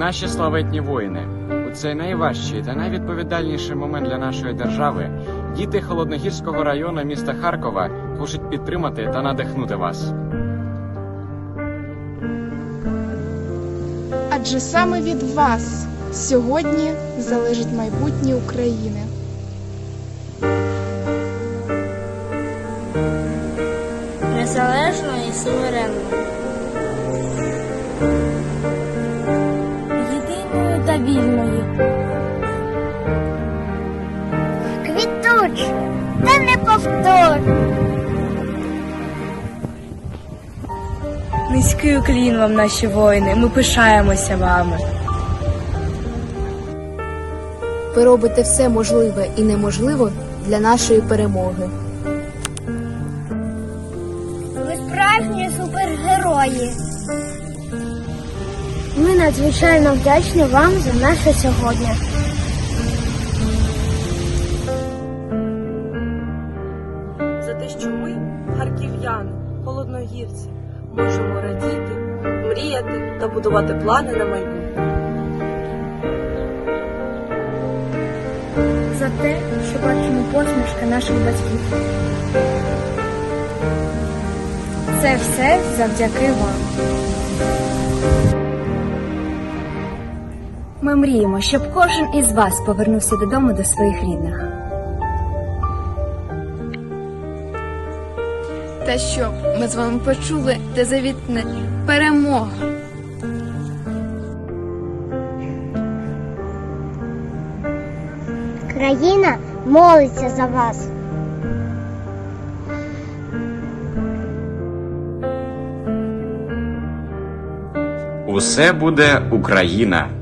Наші славетні воїни, у цей найважчий та найвідповідальніший момент для нашої держави діти Холодногірського району міста Харкова хочуть підтримати та надихнути вас. Адже саме від вас сьогодні залежить майбутнє України. незалежно і суверенно. Та вільною. Квітуче та неповторно. Низький уклін вам, наші воїни. Ми пишаємося вами. Ви робите все можливе і неможливе для нашої перемоги. Ви справжні супергерої. Ми надзвичайно вдячні вам за наше сьогодні. За те, що ми, харків'яни, холодногірці, можемо радіти, мріяти та будувати плани на майбутнє. За те, що бачимо посмішки наших батьків. Це все завдяки вам. Ми мріємо, щоб кожен із вас повернувся додому до своїх рідних. Та щоб ми з вами почули те завітне перемога. Країна молиться за вас. Усе буде Україна!